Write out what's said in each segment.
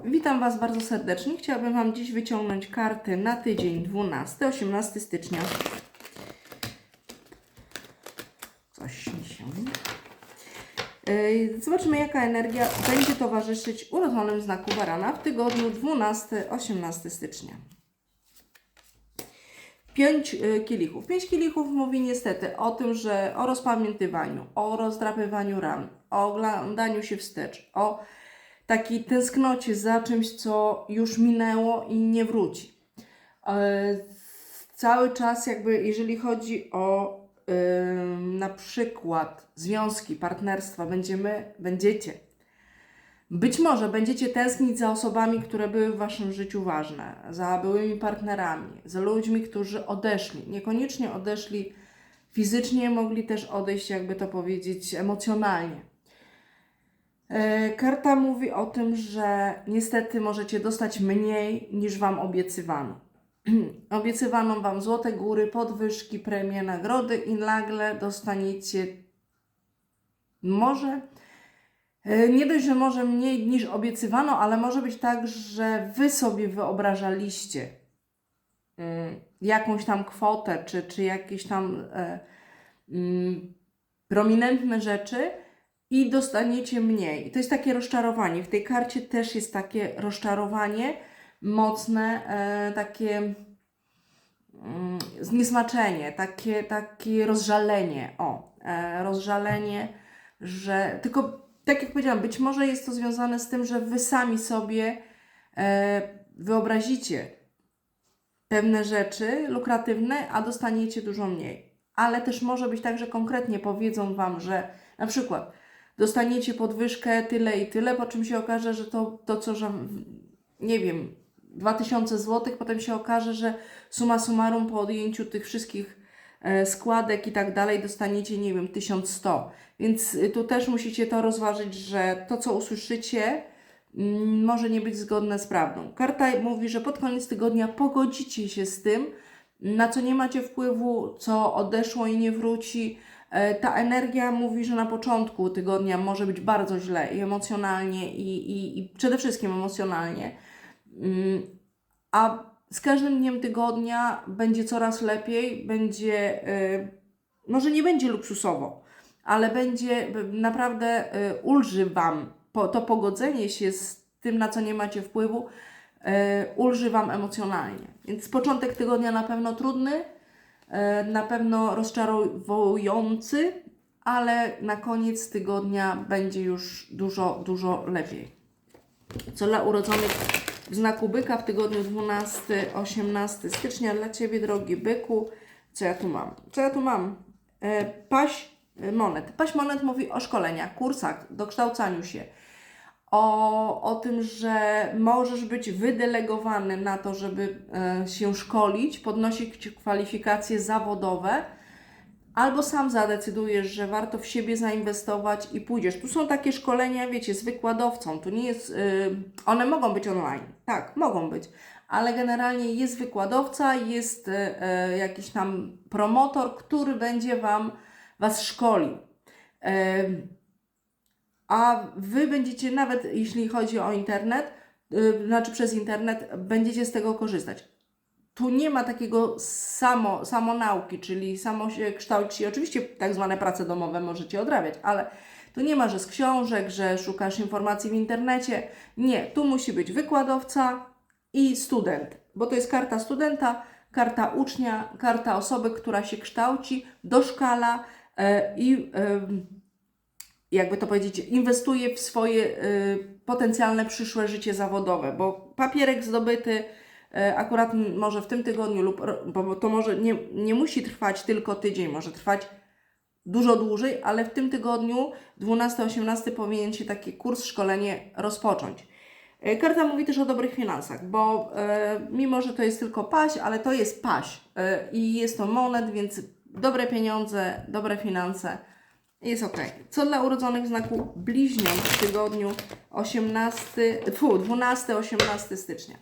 Witam Was bardzo serdecznie. Chciałabym Wam dziś wyciągnąć karty na tydzień 12-18 stycznia. Coś mi się. Yy, Zobaczymy, jaka energia będzie towarzyszyć urodzonym znaku barana w tygodniu 12-18 stycznia. Pięć y, kielichów. Pięć kielichów mówi niestety o tym, że o rozpamiętywaniu, o rozdrapywaniu ran, o oglądaniu się wstecz, o takiej tęsknocie za czymś, co już minęło i nie wróci. E, Cały czas jakby, jeżeli chodzi o na przykład związki, partnerstwa, będziemy, będziecie być może będziecie tęsknić za osobami, które były w waszym życiu ważne, za byłymi partnerami, za ludźmi, którzy odeszli. Niekoniecznie odeszli fizycznie, mogli też odejść, jakby to powiedzieć, emocjonalnie. E, Karta mówi o tym, że niestety możecie dostać mniej niż Wam obiecywano. obiecywano Wam złote góry, podwyżki, premie, nagrody i nagle dostaniecie może E, Nie dość, że może mniej niż obiecywano, ale może być tak, że wy sobie wyobrażaliście mm, jakąś tam kwotę, czy, czy jakieś tam e, mm, prominentne rzeczy i dostaniecie mniej. I to jest takie rozczarowanie. W tej karcie też jest takie rozczarowanie mocne, e, takie mm, zniesmaczenie, takie, takie rozżalenie. O, e, rozżalenie, że tylko tak jak powiedziałam, być może jest to związane z tym, że wy sami sobie e, wyobrazicie pewne rzeczy lukratywne, a dostaniecie dużo mniej. Ale też może być tak, że konkretnie powiedzą wam, że na przykład dostaniecie podwyżkę tyle i tyle, po czym się okaże, że to, to co, że nie wiem, 2000 zł, potem się okaże, że suma summarum po odjęciu tych wszystkich e, składek i tak dalej dostaniecie, nie wiem, 1100. Więc y, tu też musicie to rozważyć, że to, co usłyszycie, mm, może nie być zgodne z prawdą. Karta mówi, że pod koniec tygodnia pogodzicie się z tym, na co nie macie wpływu, co odeszło i nie wróci. E, Ta energia mówi, że na początku tygodnia może być bardzo źle i emocjonalnie, i, i, i przede wszystkim emocjonalnie. Mm, A z każdym dniem tygodnia będzie coraz lepiej, będzie, e, może nie będzie luksusowo, ale będzie naprawdę y, ulży Wam to pogodzenie się z tym, na co nie macie wpływu, ulży Wam emocjonalnie. Więc początek tygodnia na pewno trudny, na pewno rozczarowujący, ale na koniec tygodnia będzie już dużo, dużo lepiej. Co dla urodzonych w znaku byka w tygodniu 12-18 stycznia dla Ciebie, drogi byku. Co ja tu mam? Co ja tu mam? E, paś monet. Paść monet mówi o szkoleniach, kursach, dokształcaniu się, o, o tym, że możesz być wydelegowany na to, żeby e, się szkolić, podnosić kwalifikacje zawodowe, albo sam zadecydujesz, że warto w siebie zainwestować i pójdziesz. Tu są takie szkolenia, wiecie, z wykładowcą, tu nie jest, y, one mogą być online, tak, mogą być, ale generalnie jest wykładowca, jest y, y, jakiś tam promotor, który będzie Wam Was szkolił. A Wy będziecie, nawet jeśli chodzi o internet, y, znaczy przez internet, będziecie z tego korzystać. Tu nie ma takiego samo, samonauki, czyli samo się kształci. Oczywiście tak zwane prace domowe możecie odrabiać, ale tu nie ma, że z książek, że szukasz informacji w internecie. Nie, tu musi być wykładowca i student, bo to jest karta studenta, karta ucznia, karta osoby, która się kształci, doszkala e, i em, jakby to powiedzieć, inwestuje w swoje y, potencjalne przyszłe życie zawodowe, bo papierek zdobyty y, akurat może w tym tygodniu lub bo to może nie, nie musi trwać tylko tydzień, może trwać dużo dłużej, ale w tym tygodniu 12-18 powinien się taki kurs, szkolenie rozpocząć. Y, Karta mówi też o dobrych finansach, bo e, mimo, że to jest tylko paś, ale to jest paś e, i jest to monet, więc dobre pieniądze, dobre finanse jest ok. Co dla urodzonych w znaku bliźniąt w tygodniu 18, fu, 12-18 stycznia?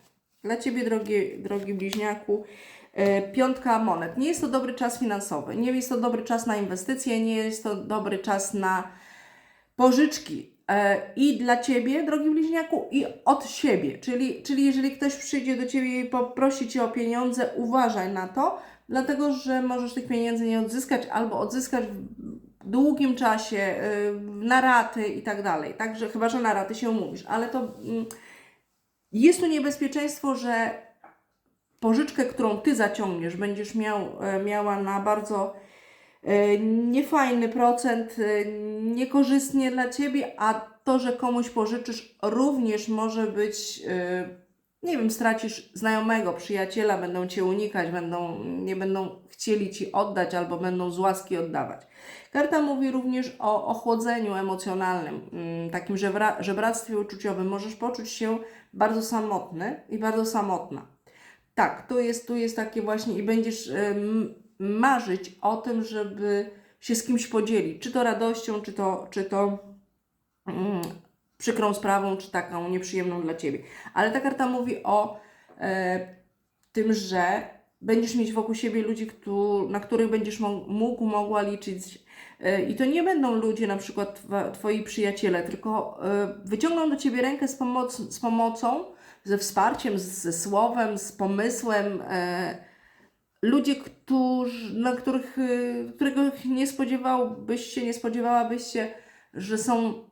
Dla Ciebie, drogi, drogi bliźniaku, e, piątka monet. Nie jest to dobry czas finansowy, nie jest to dobry czas na inwestycje, nie jest to dobry czas na pożyczki. E, I dla Ciebie, drogi bliźniaku, i od siebie. Czyli, czyli jeżeli ktoś przyjdzie do Ciebie i poprosi Cię o pieniądze, uważaj na to, dlatego że możesz tych pieniędzy nie odzyskać albo odzyskać długim czasie, y, na raty i tak dalej. Także chyba, że na raty się umówisz, ale to mm, jest tu niebezpieczeństwo, że pożyczkę, którą Ty zaciągniesz, będziesz miał, e, miała na bardzo e, niefajny procent, e, niekorzystnie dla Ciebie, a to, że komuś pożyczysz, również może być, nie wiem, stracisz znajomego, przyjaciela, będą Cię unikać, będą, nie będą chcieli Ci oddać albo będą z łaski oddawać. Karta mówi również o ochłodzeniu emocjonalnym, mm, takim żebra, żebractwie uczuciowym. Możesz poczuć się bardzo samotny i bardzo samotna. Tak, tu jest, tu jest takie właśnie i będziesz marzyć o tym, żeby się z kimś podzielić, czy to radością, czy to, czy to mm, przykrą sprawą, czy taką nieprzyjemną dla Ciebie. Ale ta karta mówi o e, tym, że będziesz mieć wokół siebie ludzi, na których będziesz mógł, mogła liczyć. E, I to nie będą ludzie, na przykład Twoi przyjaciele, tylko e, wyciągną do Ciebie rękę z, pomoc, z pomocą, ze wsparciem, ze słowem, z pomysłem. E, ludzie, którzy, na których, których nie spodziewałbyś się, nie spodziewałabyś się, że są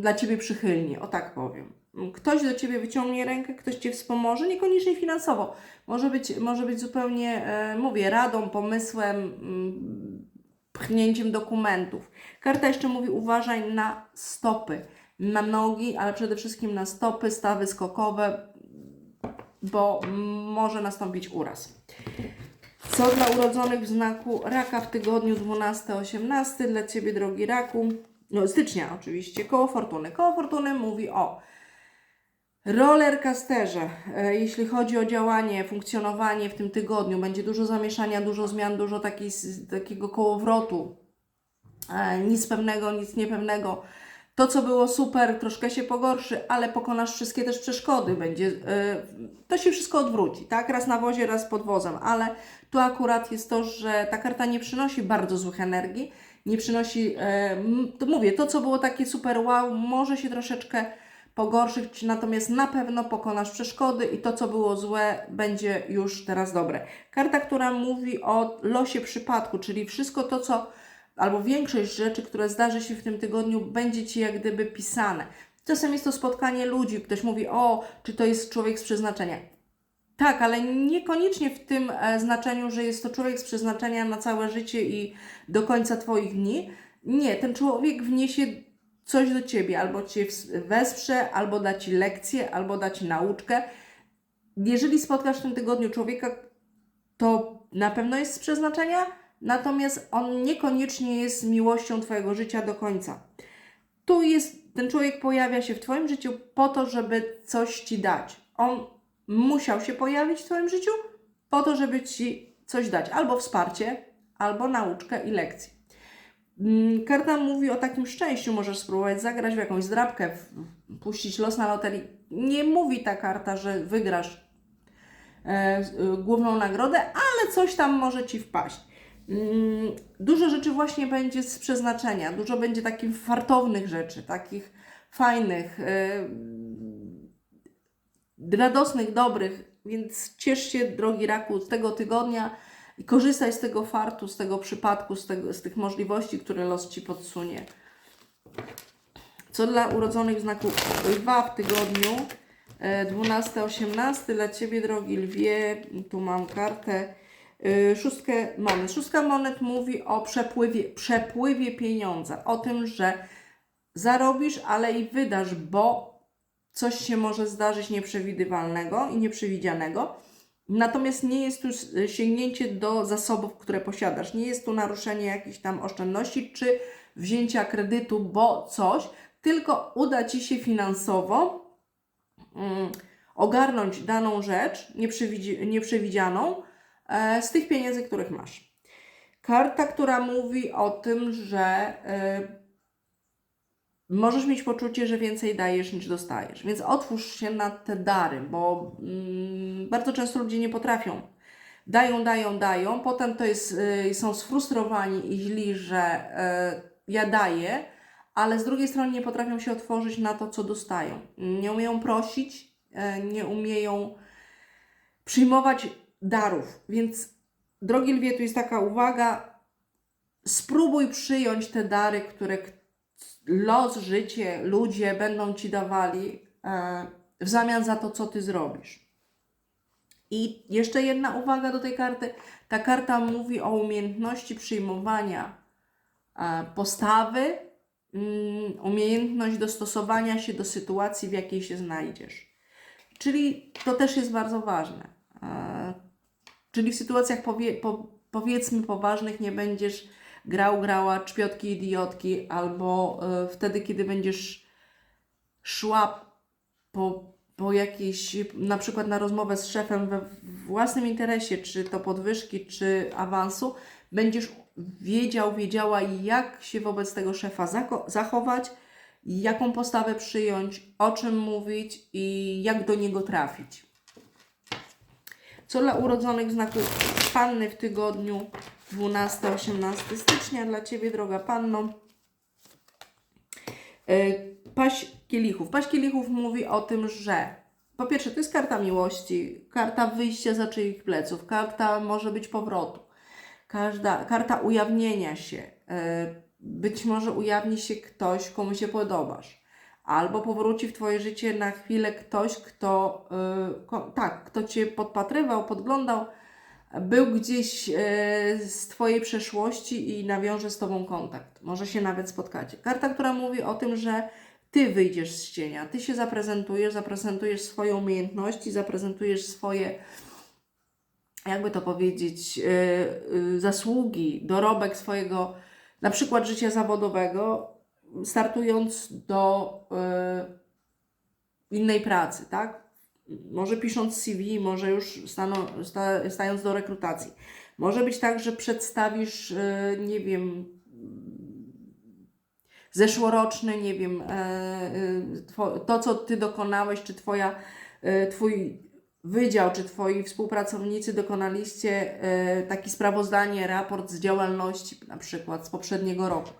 dla Ciebie przychylni, o tak powiem. Ktoś do Ciebie wyciągnie rękę, ktoś Cię wspomoże, niekoniecznie finansowo. Może być, może być zupełnie, e, mówię, radą, pomysłem, mm, pchnięciem dokumentów. Karta jeszcze mówi, uważaj na stopy, na nogi, ale przede wszystkim na stopy, stawy skokowe, bo może nastąpić uraz. Co dla urodzonych w znaku raka w tygodniu 12-18 dla Ciebie, drogi raku? No, stycznia oczywiście, koło fortuny. Koło fortuny mówi o rollercasterze. E, Jeśli chodzi o działanie, funkcjonowanie w tym tygodniu, będzie dużo zamieszania, dużo zmian, dużo takiej, takiego kołowrotu. E, Nic pewnego, nic niepewnego. To, co było super, troszkę się pogorszy, ale pokonasz wszystkie też przeszkody. Będzie, e, to się wszystko odwróci, tak? Raz na wozie, raz pod wozem, ale tu akurat jest to, że ta karta nie przynosi bardzo złych energii, nie przynosi, to mówię, to, co było takie super wow, może się troszeczkę pogorszyć, natomiast na pewno pokonasz przeszkody i to, co było złe, będzie już teraz dobre. Karta, która mówi o losie przypadku, czyli wszystko to, co albo większość rzeczy, które zdarzy się w tym tygodniu, będzie Ci jak gdyby pisane. Czasem jest to spotkanie ludzi, ktoś mówi, o, czy to jest człowiek z przeznaczenia. Tak, ale niekoniecznie w tym e, znaczeniu, że jest to człowiek z przeznaczenia na całe życie i do końca Twoich dni. Nie, ten człowiek wniesie coś do Ciebie, albo Cię wesprze, albo da Ci lekcję, albo da Ci nauczkę. Jeżeli spotkasz w tym tygodniu człowieka, to na pewno jest z przeznaczenia, natomiast on niekoniecznie jest miłością Twojego życia do końca. Tu jest, ten człowiek pojawia się w Twoim życiu po to, żeby coś Ci dać. On musiał się pojawić w Twoim życiu po to, żeby Ci coś dać. Albo wsparcie, albo nauczkę i lekcję. Mm, Karta mówi o takim szczęściu. Możesz spróbować zagrać w jakąś zdrabkę, puścić los na loterii. Nie mówi ta karta, że wygrasz e, y, główną nagrodę, ale coś tam może Ci wpaść. Mm, Dużo rzeczy właśnie będzie z przeznaczenia, dużo będzie takich fartownych rzeczy, takich fajnych, e, radosnych, dobrych, więc ciesz się, drogi raku, z tego tygodnia i korzystaj z tego fartu, z tego przypadku, z, tego, z tych możliwości, które los Ci podsunie. Co dla urodzonych w znaku lwa w tygodniu e, 12-18 dla Ciebie, drogi lwie, tu mam kartę, e, szóstkę monet. Szóstka monet mówi o przepływie, przepływie pieniądza, o tym, że zarobisz, ale i wydasz, bo coś się może zdarzyć nieprzewidywalnego i nieprzewidzianego. Natomiast nie jest tu sięgnięcie do zasobów, które posiadasz. Nie jest tu naruszenie jakichś tam oszczędności czy wzięcia kredytu, bo coś, tylko uda Ci się finansowo mm, ogarnąć daną rzecz nieprzewidzi- nieprzewidzianą e, z tych pieniędzy, których masz. Karta, która mówi o tym, że e, możesz mieć poczucie, że więcej dajesz niż dostajesz. Więc otwórz się na te dary, bo mm, bardzo często ludzie nie potrafią. Dają, dają, dają, potem to jest, y, są sfrustrowani i źli, że y, ja daję, ale z drugiej strony nie potrafią się otworzyć na to, co dostają. Nie umieją prosić, e, nie umieją przyjmować darów. Więc, drogi lwie, tu jest taka uwaga: spróbuj przyjąć te dary, które los, życie, ludzie będą ci dawali e, w zamian za to, co ty zrobisz. I jeszcze jedna uwaga do tej karty. Ta karta mówi o umiejętności przyjmowania e, postawy, mm, umiejętność dostosowania się do sytuacji, w jakiej się znajdziesz. Czyli to też jest bardzo ważne. E, Czyli w sytuacjach powie, po, powiedzmy poważnych nie będziesz grał, grała czpiotki idiotki, albo e, wtedy, kiedy będziesz szła po, po jakiejś, na przykład na rozmowę z szefem we własnym interesie, czy to podwyżki, czy awansu, będziesz wiedział, wiedziała, jak się wobec tego szefa zachować, jaką postawę przyjąć, o czym mówić i jak do niego trafić. Co dla urodzonych znaku Panny w tygodniu 12-18 stycznia dla Ciebie, droga Panno. E, Paść kielichów. Paść kielichów mówi o tym, że po pierwsze to jest karta miłości, karta wyjścia za czyich pleców, karta może być powrotu, każda, karta ujawnienia się. E, Być może ujawni się ktoś, komu się podobasz. Albo powróci w Twoje życie na chwilę ktoś, kto, y, ko, tak, kto Cię podpatrywał, podglądał, był gdzieś e, z Twojej przeszłości i nawiąże z Tobą kontakt. Może się nawet spotkacie. Karta, która mówi o tym, że Ty wyjdziesz z cienia, Ty się zaprezentujesz, zaprezentujesz swoje umiejętności, zaprezentujesz swoje, jakby to powiedzieć, e, e, zasługi, dorobek swojego, na przykład życia zawodowego, startując do innej pracy, tak? Może pisząc CV, może już staną, sta, stając do rekrutacji. Może być tak, że przedstawisz, e, nie wiem, zeszłoroczny, nie wiem, e, e, to, co Ty dokonałeś, czy twoja, Twój wydział, czy Twoi współpracownicy dokonaliście e, taki sprawozdanie, raport z działalności, na przykład z poprzedniego roku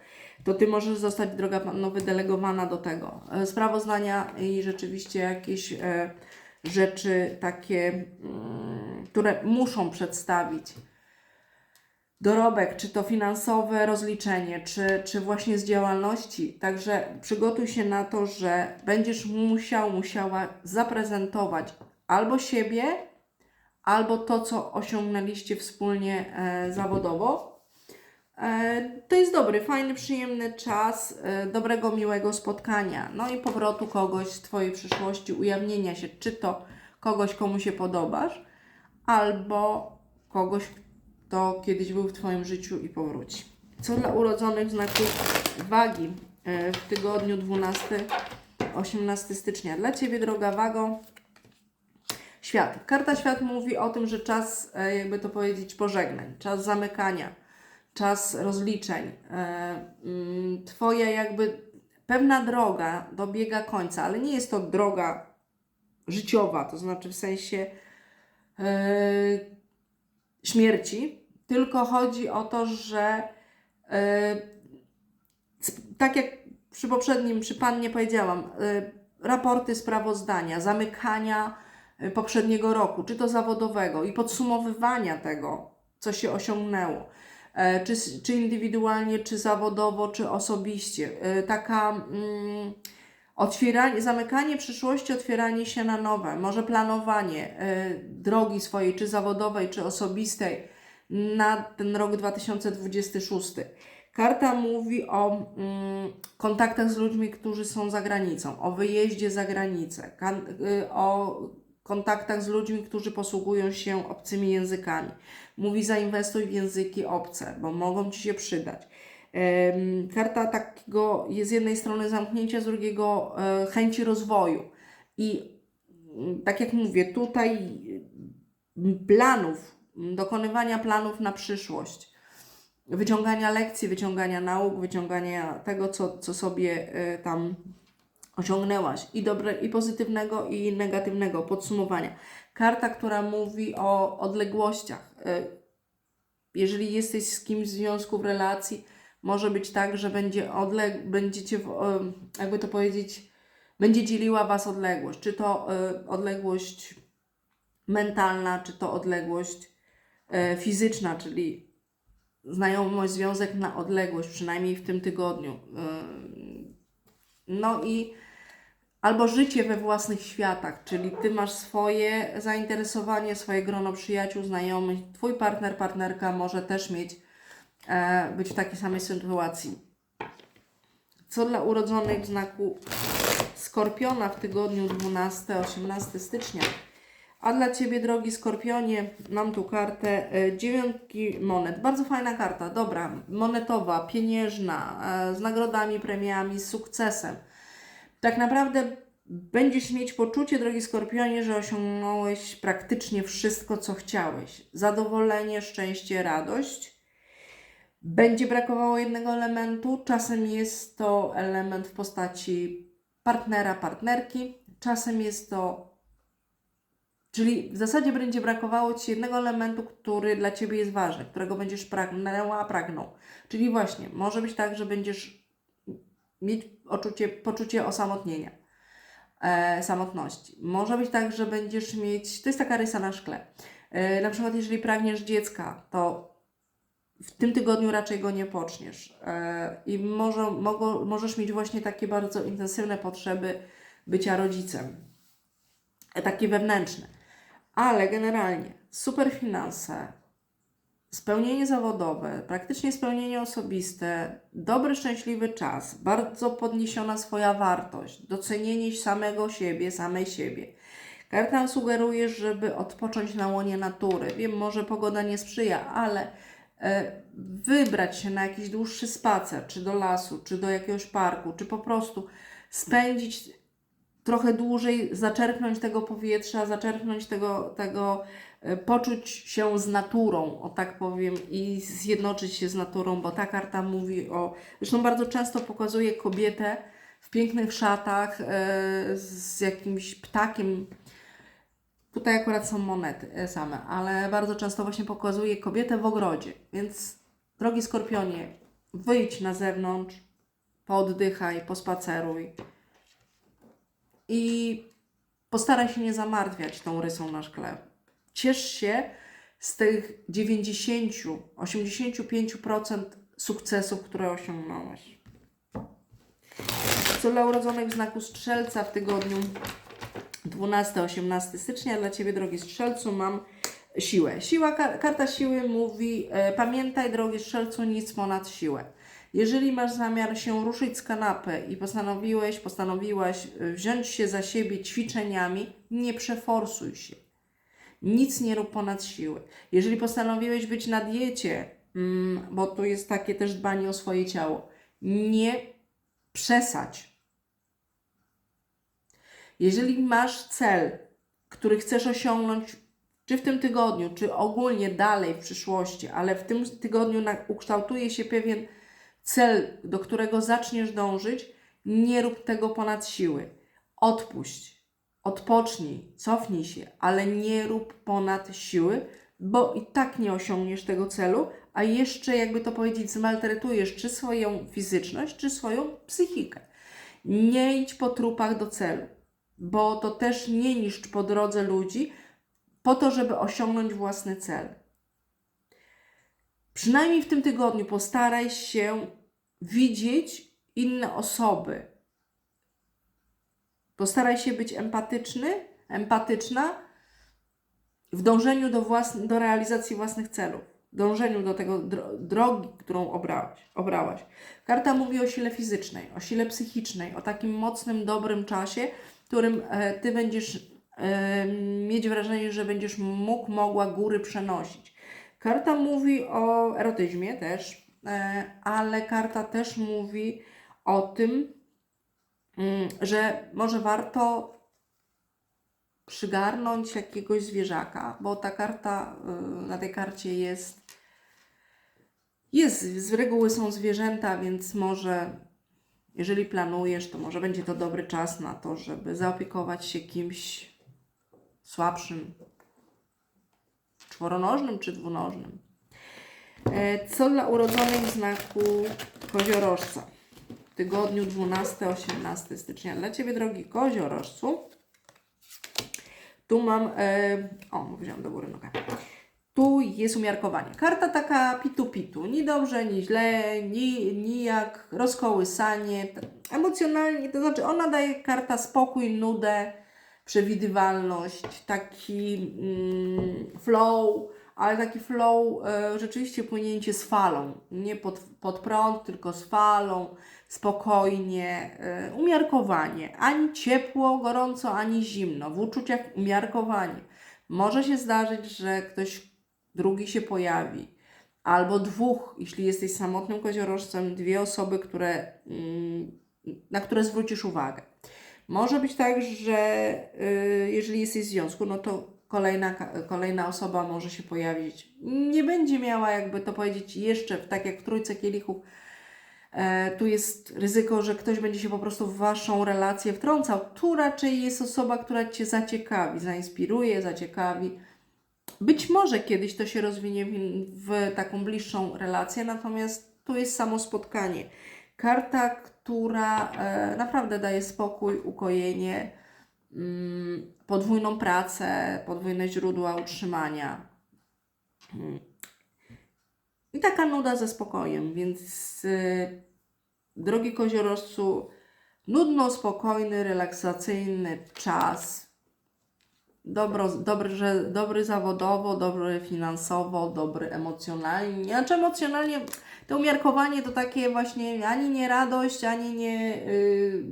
to Ty możesz zostać, droga Panno, wydelegowana do tego. Sprawozdania i rzeczywiście jakieś rzeczy takie, mm, które muszą przedstawić dorobek, czy to finansowe rozliczenie, czy, czy właśnie z działalności. Także przygotuj się na to, że będziesz musiał, musiała zaprezentować albo siebie, albo to, co osiągnęliście wspólnie e, zawodowo. E, To jest dobry, fajny, przyjemny czas e, dobrego, miłego spotkania. No i powrotu kogoś z Twojej przyszłości, ujawnienia się, czy to kogoś, komu się podobasz, albo kogoś, kto kiedyś był w Twoim życiu i powróci. Co dla urodzonych znaków wagi e, w tygodniu 12-18 stycznia? Dla Ciebie, droga wago, świat. Karta świat mówi o tym, że czas, jakby to powiedzieć, pożegnań, czas zamykania czas rozliczeń. E, mm, Twoja jakby pewna droga dobiega końca, ale nie jest to droga życiowa, to znaczy w sensie e, śmierci, tylko chodzi o to, że e, tak jak przy poprzednim, przy Pannie powiedziałam, raporty, sprawozdania, zamykania poprzedniego roku, czy to zawodowego i podsumowywania tego, co się osiągnęło czy, czy indywidualnie, czy zawodowo, czy osobiście. E, Taka mm, otwieranie, zamykanie przyszłości, otwieranie się na nowe, może planowanie e, drogi swojej, czy zawodowej, czy osobistej na ten rok 2026. Karta mówi o mm, kontaktach z ludźmi, którzy są za granicą, o wyjeździe za granicę, kan, y, o kontaktach z ludźmi, którzy posługują się obcymi językami. Mówi zainwestuj w języki obce, bo mogą Ci się przydać. Karta takiego jest z jednej strony zamknięcia, z drugiego e, chęci rozwoju. I mm, tak jak mówię, tutaj planów, dokonywania planów na przyszłość, wyciągania lekcji, wyciągania nauk, wyciągania tego, co, co sobie e, tam osiągnęłaś i dobre, i pozytywnego, i negatywnego podsumowania. Karta, która mówi o odległościach. E, Jeżeli jesteś z kimś w związku, w relacji, Może być tak, że będzie odleg- będziecie, em, jakby to powiedzieć, będzie dzieliła Was odległość. Czy to e, odległość mentalna, czy to odległość e, fizyczna, czyli znajomość, związek na odległość, przynajmniej w tym tygodniu. No i albo życie we własnych światach, czyli ty masz swoje zainteresowanie, swoje grono przyjaciół, znajomych, twój partner, partnerka może też mieć, e, być w takiej samej sytuacji. Co dla urodzonych w znaku Skorpiona w tygodniu 12-18 stycznia. A dla Ciebie, drogi Skorpionie, mam tu kartę e, dziewiątki monet. Bardzo fajna karta, dobra, monetowa, pieniężna, e, z nagrodami, premiami, z sukcesem. Tak naprawdę będziesz mieć poczucie, drogi Skorpionie, że osiągnąłeś praktycznie wszystko, co chciałeś. Zadowolenie, szczęście, radość. Będzie brakowało jednego elementu. Czasem jest to element w postaci partnera, partnerki. Czasem jest to Czyli w zasadzie będzie brakowało Ci jednego elementu, który dla Ciebie jest ważny, którego będziesz pragnęła, pragnął. Czyli właśnie, może być tak, że będziesz mieć poczucie, poczucie osamotnienia, e, samotności. Może być tak, że będziesz mieć, to jest taka rysa na szkle. E, na przykład, jeżeli pragniesz dziecka, to w tym tygodniu raczej go nie poczniesz. E, I może, mogo, możesz mieć właśnie takie bardzo intensywne potrzeby bycia rodzicem. E, takie wewnętrzne. Ale generalnie super finanse, spełnienie zawodowe, praktycznie spełnienie osobiste, dobry, szczęśliwy czas, bardzo podniesiona swoja wartość, docenienie samego siebie, samej siebie. Karta sugeruje, żeby odpocząć na łonie natury. Wiem, może pogoda nie sprzyja, ale e, wybrać się na jakiś dłuższy spacer, czy do lasu, czy do jakiegoś parku, czy po prostu spędzić trochę dłużej zaczerpnąć tego powietrza, zaczerpnąć tego, tego poczuć się z naturą, o tak powiem, i zjednoczyć się z naturą, bo ta karta mówi o. Zresztą bardzo często pokazuje kobietę w pięknych szatach e, z jakimś ptakiem. Tutaj akurat są monety e, same, ale bardzo często właśnie pokazuje kobietę w ogrodzie. Więc, drogi skorpionie, wyjdź na zewnątrz, pooddychaj, pospaceruj i postaraj się nie zamartwiać tą rysą na szkle. Ciesz się z tych 90, 85% sukcesów, które osiągnąłeś. Co dla urodzonych w znaku Strzelca w tygodniu 12-18 stycznia dla Ciebie, drogi Strzelcu, mam siłę. Siła, kar- karta siły mówi, e, pamiętaj, drogi Strzelcu, nic ponad siłę. Jeżeli masz zamiar się ruszyć z kanapy i postanowiłeś, postanowiłaś y, wziąć się za siebie ćwiczeniami, nie przeforsuj się. Nic nie rób ponad siły. Jeżeli postanowiłeś być na diecie, mm, bo tu jest takie też dbanie o swoje ciało, nie przesadź. Jeżeli masz cel, który chcesz osiągnąć, czy w tym tygodniu, czy ogólnie dalej w przyszłości, ale w tym tygodniu ukształtuje się pewien cel, do którego zaczniesz dążyć, nie rób tego ponad siły. Odpuść, odpocznij, cofnij się, ale nie rób ponad siły, bo i tak nie osiągniesz tego celu, a jeszcze, jakby to powiedzieć, zmaltretujesz czy swoją fizyczność, czy swoją psychikę. Nie idź po trupach do celu, bo to też nie niszcz po drodze ludzi, po to, żeby osiągnąć własny cel. Przynajmniej w tym tygodniu postaraj się widzieć inne osoby. Postaraj się być empatyczny, empatyczna w dążeniu do, do realizacji własnych celów, dążeniu do tego dro- drogi, którą obrałaś. Karta mówi o sile fizycznej, o sile psychicznej, o takim mocnym, dobrym czasie, w którym e, ty będziesz e, mieć wrażenie, że będziesz mógł, mogła góry przenosić. Karta mówi o erotyzmie też, e, ale karta też mówi o tym, że może warto przygarnąć jakiegoś zwierzaka, bo ta karta, y, na tej karcie jest, jest, z reguły są zwierzęta, więc może, jeżeli planujesz, to może będzie to dobry czas na to, żeby zaopiekować się kimś słabszym, czworonożnym czy dwunożnym. E, Co dla urodzonych w znaku koziorożca tygodniu 12-18 stycznia. Dla Ciebie, drogi koziorożcu, tu mam, e, o, wziąłem do góry nogę. Tu jest umiarkowanie. Karta taka pitu-pitu. Ni dobrze, ni źle, ni, ni jak rozkołysanie. Emocjonalnie, to znaczy ona daje karta spokój, nudę, przewidywalność, taki mm, flow, ale taki flow, e, rzeczywiście płynięcie z falą. Nie pod, pod prąd, tylko z falą, spokojnie, e, umiarkowanie. Ani ciepło, gorąco, ani zimno. W uczuciach umiarkowanie. Może się zdarzyć, że ktoś drugi się pojawi, albo dwóch, jeśli jesteś samotnym koziorożcem, dwie osoby, które, mm, na które zwrócisz uwagę. Może być tak, że y, jeżeli jesteś w związku, no to kolejna, kolejna osoba może się pojawić. Nie będzie miała, jakby to powiedzieć, jeszcze, tak jak w trójce kielichów, tu jest ryzyko, że ktoś będzie się po prostu w Waszą relację wtrącał. Tu raczej jest osoba, która Cię zaciekawi, zainspiruje, zaciekawi. Być może kiedyś to się rozwinie w, taką bliższą relację, natomiast tu jest samo spotkanie. Karta, która e, naprawdę daje spokój, ukojenie, mm, podwójną pracę, podwójne źródła utrzymania. I taka nuda ze spokojem, więc y, drogi koziorożcu, nudno, spokojny, relaksacyjny czas, dobro, dobry, że, dobry zawodowo, dobry finansowo, dobry emocjonalnie. Znaczy emocjonalnie to umiarkowanie to takie właśnie ani nie radość, ani nie yy,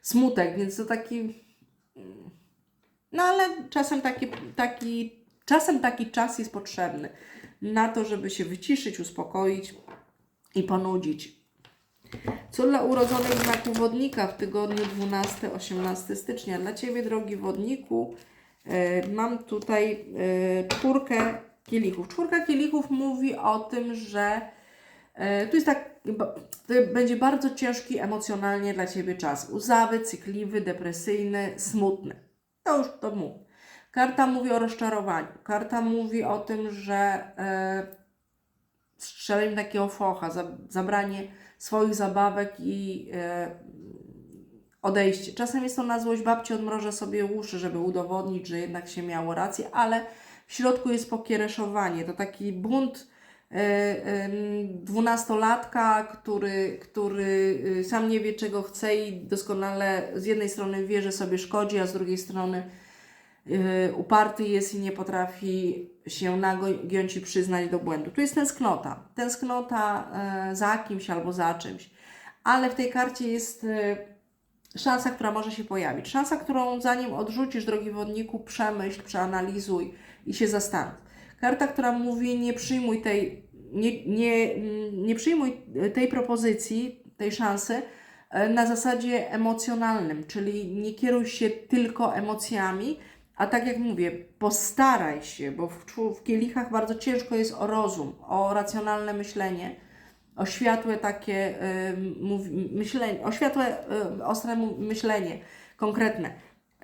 smutek, więc to taki. No ale czasem taki, taki, czasem taki czas jest potrzebny na to, żeby się wyciszyć, uspokoić i ponudzić. Co dla urodzonych znaku wodnika w tygodniu 12-18 stycznia? Dla Ciebie, drogi wodniku, e, mam tutaj e, czwórkę kielichów. Czwórka kielichów mówi o tym, że e, tu jest tak, to będzie bardzo ciężki emocjonalnie dla Ciebie czas. Łzawy, cykliwy, depresyjny, smutny. To już to mów. Karta mówi o rozczarowaniu. Karta mówi o tym, że e, strzelenie takiego focha, za, zabranie swoich zabawek i e, odejście. Czasem jest to na złość babci, odmrożę sobie uszy, żeby udowodnić, że jednak się miało rację, ale w środku jest pokiereszowanie. To taki bunt e, dwunastolatka, który, który y, sam nie wie, czego chce i doskonale z jednej strony wie, że sobie szkodzi, a z drugiej strony y, uparty jest i nie potrafi się nagiąć i przyznać do błędu. Tu jest tęsknota. Tęsknota e, za kimś albo za czymś. Ale w tej karcie jest e, szansa, która może się pojawić. Szansa, którą zanim odrzucisz, drogi wodniku, przemyśl, przeanalizuj i się zastanów. Karta, która mówi nie przyjmuj tej, nie, nie, mm, nie przyjmuj tej propozycji, tej szansy na zasadzie emocjonalnym, czyli nie kieruj się tylko emocjami, a tak jak mówię, postaraj się, bo w, w kielichach bardzo ciężko jest o rozum, o racjonalne myślenie, o światłe takie y, myślenie, o światłe, y, ostre myślenie, konkretne.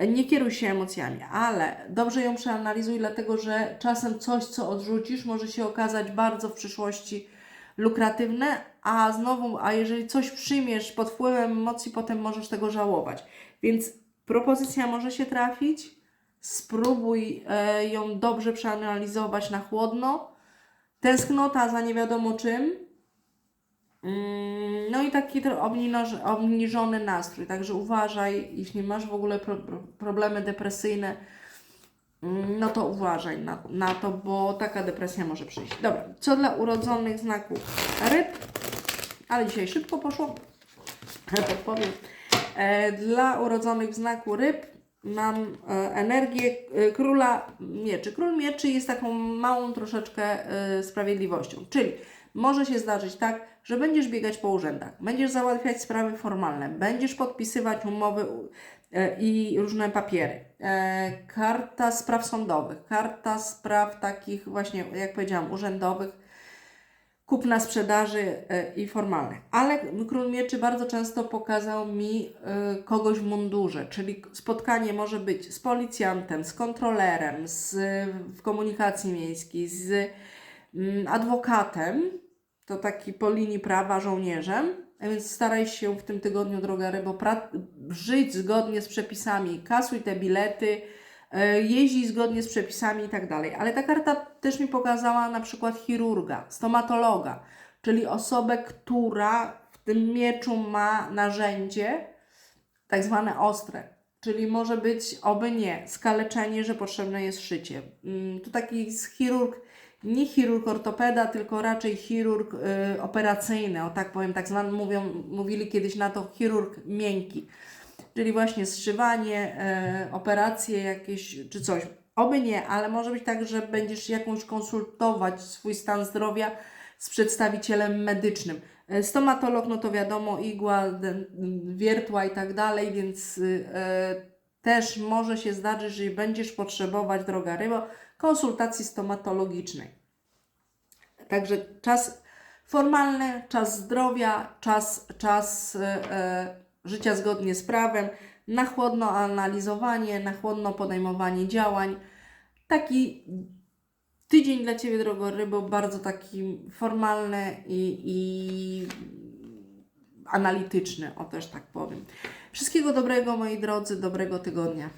Nie kieruj się emocjami, ale dobrze ją przeanalizuj, dlatego że czasem coś, co odrzucisz, może się okazać bardzo w przyszłości lukratywne, a znowu, a jeżeli coś przyjmiesz pod wpływem emocji, potem możesz tego żałować. Więc propozycja może się trafić, spróbuj e, ją dobrze przeanalizować na chłodno. Tęsknota za nie wiadomo czym. Mm, No i taki obniżony, nastrój, także uważaj, jeśli masz w ogóle pro, pro, problemy depresyjne, mm, no to uważaj na, na to, bo taka depresja może przyjść. Dobra, co dla urodzonych znaków ryb, ale dzisiaj szybko poszło, podpowiem. E, Dla urodzonych w znaku ryb mam e, energię e, króla mieczy. Król mieczy jest taką małą troszeczkę e, sprawiedliwością, czyli może się zdarzyć tak, że będziesz biegać po urzędach, będziesz załatwiać sprawy formalne, będziesz podpisywać umowy i różne papiery. Karta spraw sądowych, karta spraw takich właśnie, jak powiedziałam, urzędowych, kupna sprzedaży e, i formalnych. Ale Król Mieczy bardzo często pokazał mi e, kogoś w mundurze, czyli spotkanie może być z policjantem, z kontrolerem, z, w komunikacji miejskiej, z mm, adwokatem, to taki po linii prawa żołnierzem, a więc staraj się w tym tygodniu, droga rybo, żyć zgodnie z przepisami, kasuj te bilety, jeździ zgodnie z przepisami i tak dalej. Ale ta karta też mi pokazała na przykład chirurga, stomatologa, czyli osobę, która w tym mieczu ma narzędzie, tak zwane ostre, czyli może być, oby nie, skaleczenie, że potrzebne jest szycie. Mm, Tu taki chirurg, nie chirurg ortopeda, tylko raczej chirurg y, operacyjny, o tak powiem, tak zwany, mówią, mówili kiedyś na to chirurg miękki, czyli właśnie zszywanie, y, operacje jakieś czy coś. Oby nie, ale może być tak, że będziesz jakąś konsultować swój stan zdrowia z przedstawicielem medycznym. E, Stomatolog, no to wiadomo, igła, wiertła i tak dalej, więc e, też może się zdarzyć, że będziesz potrzebować, droga rybo, konsultacji stomatologicznej. Także czas formalny, czas zdrowia, czas, czas e, e, życia zgodnie z prawem, na chłodno analizowanie, na chłodno podejmowanie działań. Taki tydzień dla Ciebie, drogo rybo, bardzo taki formalny i, i analityczny, o też tak powiem. Wszystkiego dobrego, moi drodzy, dobrego tygodnia.